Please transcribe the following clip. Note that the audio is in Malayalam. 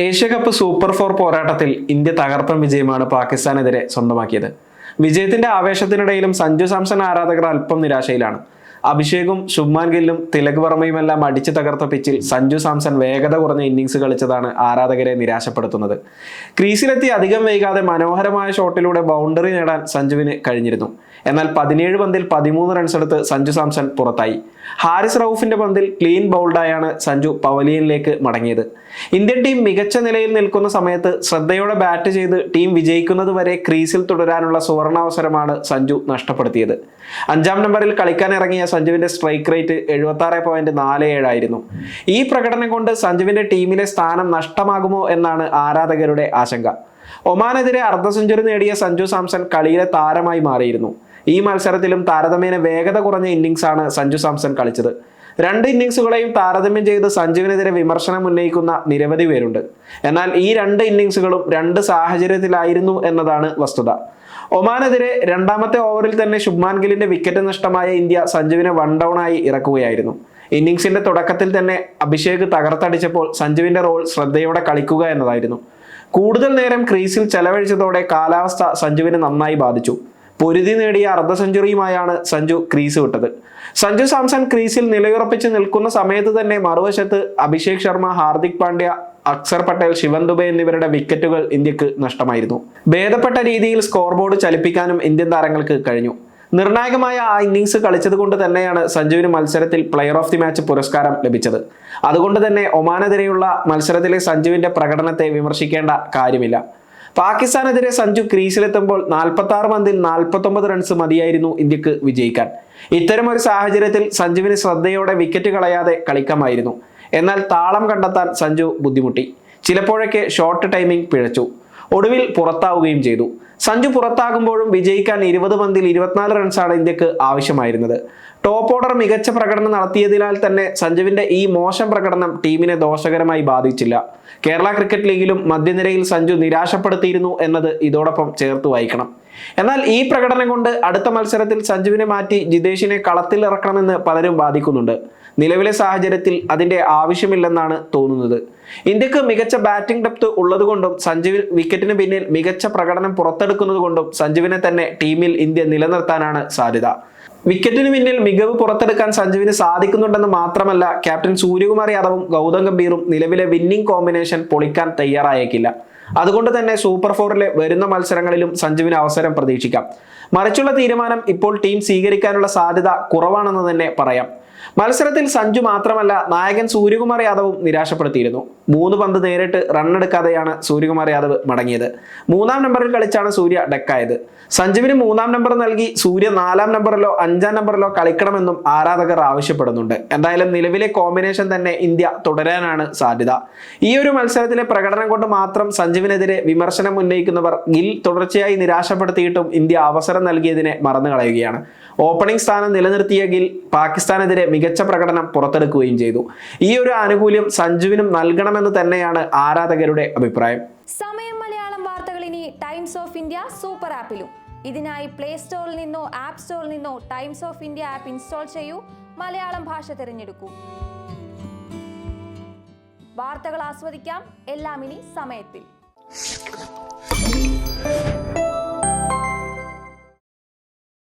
ഏഷ്യ കപ്പ് സൂപ്പർ ഫോർ പോരാട്ടത്തിൽ ഇന്ത്യ തകർപ്പൻ വിജയമാണ് പാകിസ്ഥാനെതിരെ സ്വന്തമാക്കിയത്. വിജയത്തിന്റെ ആവേശത്തിനിടയിലും സഞ്ജു സാംസൺ ആരാധകർ അല്പം നിരാശയിലാണ്. അഭിഷേകും ശുഭ്മാൻ ഗില്ലും തിലക് വർമ്മയുമെല്ലാം അടിച്ചു തകർത്ത പിച്ചിൽ സഞ്ജു സാംസൺ വേഗത കുറഞ്ഞ ഇന്നിങ്സ് കളിച്ചതാണ് ആരാധകരെ നിരാശപ്പെടുത്തുന്നത്. ക്രീസിലെത്തി അധികം വൈകാതെ മനോഹരമായ ഷോട്ടിലൂടെ ബൗണ്ടറി നേടാൻ സഞ്ജുവിന് കഴിഞ്ഞിരുന്നു. എന്നാൽ പതിനേഴ് പന്തിൽ പതിമൂന്ന് റൺസ് എടുത്ത് സഞ്ജു സാംസൺ പുറത്തായി. ഹാരിസ് റൌഫിന്റെ പന്തിൽ ക്ലീൻ ബൗൾഡായാണ് സഞ്ജു പവലിയനിലേക്ക് മടങ്ങിയത്. ഇന്ത്യൻ ടീം മികച്ച നിലയിൽ നിൽക്കുന്ന സമയത്ത് ശ്രദ്ധയോടെ ബാറ്റ് ചെയ്ത് ടീം വിജയിക്കുന്നത് വരെ ക്രീസിൽ തുടരാനുള്ള സുവർണാവസരമാണ് സഞ്ജു നഷ്ടപ്പെടുത്തിയത്. അഞ്ചാം നമ്പറിൽ കളിക്കാൻ ഇറങ്ങിയ സഞ്ജുവിന്റെ സ്ട്രൈക്ക് റേറ്റ് എഴുപത്തി ആറ് പോയിന്റ് നാല് ഏഴായിരുന്നു ഈ പ്രകടനം കൊണ്ട് സഞ്ജുവിന്റെ ടീമിലെ സ്ഥാനം നഷ്ടമാകുമോ എന്നാണ് ആരാധകരുടെ ആശങ്ക. ഒമാനെതിരെ അർദ്ധ സെഞ്ചുറി നേടിയ സഞ്ജു സാംസൺ കളിയിലെ താരമായി മാറിയിരുന്നു. ഈ മത്സരത്തിലും താരതമ്യേന വേഗത കുറഞ്ഞ ഇന്നിങ്സ് ആണ് സഞ്ജു സാംസൺ കളിച്ചത്. രണ്ട് ഇന്നിങ്സുകളെയും താരതമ്യം ചെയ്ത് സഞ്ജുവിനെതിരെ വിമർശനം ഉന്നയിക്കുന്ന നിരവധി പേരുണ്ട്. എന്നാൽ ഈ രണ്ട് ഇന്നിങ്സുകളും രണ്ട് സാഹചര്യത്തിലായിരുന്നു എന്നതാണ് വസ്തുത. ഒമാനെതിരെ രണ്ടാമത്തെ ഓവറിൽ തന്നെ ശുഭ്മാൻ ഗില്ലിന്റെ വിക്കറ്റ് നഷ്ടമായ ഇന്ത്യ സഞ്ജുവിനെ വൺ ഡൗൺ ആയി ഇറക്കുകയായിരുന്നു. ഇന്നിങ്സിന്റെ തുടക്കത്തിൽ തന്നെ അഭിഷേക് തകർത്തടിച്ചപ്പോൾ സഞ്ജുവിന്റെ റോൾ ശ്രദ്ധയോടെ കളിക്കുക എന്നതായിരുന്നു. കൂടുതൽ നേരം ക്രീസിൽ ചെലവഴിച്ചതോടെ കാലാവസ്ഥ സഞ്ജുവിനെ നന്നായി ബാധിച്ചു. പൊരുതി നേടിയ അർദ്ധ സെഞ്ചുറിയുമായാണ് സഞ്ജു ക്രീസ് വിട്ടത്. സഞ്ജു സാംസൺ ക്രീസിൽ നിലയുറപ്പിച്ച് നിൽക്കുന്ന സമയത്ത് തന്നെ മറുവശത്ത് അഭിഷേക് ശർമ്മ ഹാർദിക് പാണ്ഡ്യ അക്സർ പട്ടേൽ ശിവൻ ദുബെ എന്നിവരുടെ വിക്കറ്റുകൾ ഇന്ത്യയ്ക്ക് നഷ്ടമായിരുന്നു. ഭേദപ്പെട്ട രീതിയിൽ സ്കോർ ബോർഡ് ചലിപ്പിക്കാനും ഇന്ത്യൻ താരങ്ങൾക്ക് കഴിഞ്ഞു. നിർണായകമായ ആ ഇന്നിങ്സ് കളിച്ചത് കൊണ്ട് തന്നെയാണ് സഞ്ജുവിന് മത്സരത്തിൽ പ്ലെയർ ഓഫ് ദി മാച്ച് പുരസ്കാരം ലഭിച്ചത്. അതുകൊണ്ട് തന്നെ ഒമാനെതിരെയുള്ള മത്സരത്തിലെ സഞ്ജുവിന്റെ പ്രകടനത്തെ വിമർശിക്കേണ്ട കാര്യമില്ല. പാകിസ്ഥാനെതിരെ സഞ്ജു ക്രീസിലെത്തുമ്പോൾ നാൽപ്പത്തി ആറ് പന്തിൽ നാൽപ്പത്തൊമ്പത് റൺസ് മതിയായിരുന്നു ഇന്ത്യയ്ക്ക് വിജയിക്കാൻ. ഇത്തരം ഒരു സാഹചര്യത്തിൽ സഞ്ജുവിന് ശ്രദ്ധയോടെ വിക്കറ്റ് കളയാതെ കളിക്കാമായിരുന്നു. എന്നാൽ താളം കണ്ടെത്താൻ സഞ്ജു ബുദ്ധിമുട്ടി. ചിലപ്പോഴൊക്കെ ഷോർട്ട് ടൈമിംഗ് പിഴച്ചു. ഒടുവിൽ പുറത്താവുകയും ചെയ്തു. സഞ്ജു പുറത്താകുമ്പോഴും വിജയിക്കാൻ ഇരുപത് പന്തിൽ ഇരുപത്തിനാല് റൺസാണ് ഇന്ത്യയ്ക്ക് ആവശ്യമായിരുന്നത്. ടോപ്പ് ഓർഡർ മികച്ച പ്രകടനം നടത്തിയതിനാൽ തന്നെ സഞ്ജുവിന്റെ ഈ മോശം പ്രകടനം ടീമിനെ ദോഷകരമായി ബാധിച്ചില്ല. കേരള ക്രിക്കറ്റ് ലീഗിലും മധ്യനിരയിൽ സഞ്ജു നിരാശപ്പെടുത്തിയിരുന്നു എന്നത് ഇതോടൊപ്പം ചേർത്ത് വായിക്കണം എന്നാൽ ഈ പ്രകടനം കൊണ്ട് അടുത്ത മത്സരത്തിൽ സഞ്ജുവിനെ മാറ്റി ജിതേഷിനെ കളത്തിൽ ഇറക്കണമെന്ന് പലരും വാദിക്കുന്നുണ്ട്. നിലവിലെ സാഹചര്യത്തിൽ അതിന്റെ ആവശ്യമില്ലെന്നാണ് തോന്നുന്നത്. ഇന്ത്യയ്ക്ക് മികച്ച ബാറ്റിംഗ് ഡെപ്ത് ഉള്ളതുകൊണ്ടും സഞ്ജുവിൽ വിക്കറ്റിന് പിന്നിൽ മികച്ച പ്രകടനം പുറത്തെടുക്കുന്നതുകൊണ്ടും സഞ്ജുവിനെ തന്നെ ടീമിൽ ഇന്ത്യ നിലനിർത്താനാണ് സാധ്യത. വിക്കറ്റിന് പിന്നിൽ മികവ് പുറത്തെടുക്കാൻ സഞ്ജുവിന് സാധിക്കുന്നുണ്ടെന്ന് മാത്രമല്ല ക്യാപ്റ്റൻ സൂര്യകുമാർ യാദവും ഗൗതം ഗംഭീറും നിലവിലെ വിന്നിംഗ് കോമ്പിനേഷൻ പൊളിക്കാൻ തയ്യാറായേക്കില്ല. അതുകൊണ്ട് തന്നെ സൂപ്പർ ഫോറിലെ വരുന്ന മത്സരങ്ങളിലും സഞ്ജുവിന് അവസരം പ്രതീക്ഷിക്കാം. മറിച്ചുള്ള തീരുമാനം ഇപ്പോൾ ടീം സ്വീകരിക്കാനുള്ള സാധ്യത കുറവാണെന്ന് തന്നെ പറയാം. മത്സരത്തിൽ സഞ്ജു മാത്രമല്ല നായകൻ സൂര്യകുമാർ യാദവും നിരാശപ്പെടുത്തിയിരുന്നു. മൂന്ന് പന്ത് നേരിട്ട് റണ്ണെടുക്കാതെയാണ് സൂര്യകുമാർ യാദവ് മടങ്ങിയത്. മൂന്നാം നമ്പറിൽ കളിച്ചാണ് സൂര്യ ഡെക്കായത്. സഞ്ജുവിന് മൂന്നാം നമ്പർ നൽകി സൂര്യ നാലാം നമ്പറിലോ അഞ്ചാം നമ്പറിലോ കളിക്കണമെന്നും ആരാധകർ ആവശ്യപ്പെടുന്നുണ്ട്. എന്തായാലും നിലവിലെ കോമ്പിനേഷൻ തന്നെ ഇന്ത്യ തുടരാനാണ് സാധ്യത. ഈ ഒരു മത്സരത്തിലെ പ്രകടനം കൊണ്ട് മാത്രം സഞ്ജുവിനെതിരെ വിമർശനം ഉന്നയിക്കുന്നവർ ഗിൽ തുടർച്ചയായി നിരാശപ്പെടുത്തിയിട്ടും ഇന്ത്യ അവസരം നൽകിയതിനെ മറന്നു കളയുകയാണ് ഓപ്പണിംഗ് സ്ഥാനം നിലനിർത്തിയ ഗിൽ പാകിസ്ഥാനെതിരെ മികച്ച പ്രകടനം പുറത്തെടുക്കുകയും ചെയ്തു. ഈ ഒരു ആനുകൂല്യം സഞ്ജുവിനും നൽകണമെന്ന് തന്നെയാണ് ആരാധകരുടെ അഭിപ്രായം. സമയം മലയാളം വാർത്തകൾ ഇനി ടൈംസ് ഓഫ് ഇന്ത്യ സൂപ്പർ ആപ്പിലും. ഇതിനായി പ്ലേ സ്റ്റോറിൽ നിന്നോ ആപ്പ് സ്റ്റോറിൽ നിന്നോ Times of India app install ചെയ്യൂ. മലയാളം ഭാഷ തിരഞ്ഞെടുക്കൂ. വാർത്തകൾ ആസ്വദിക്കാം. എല്ലാം ഇനി സമയത്തിൽ. Sky.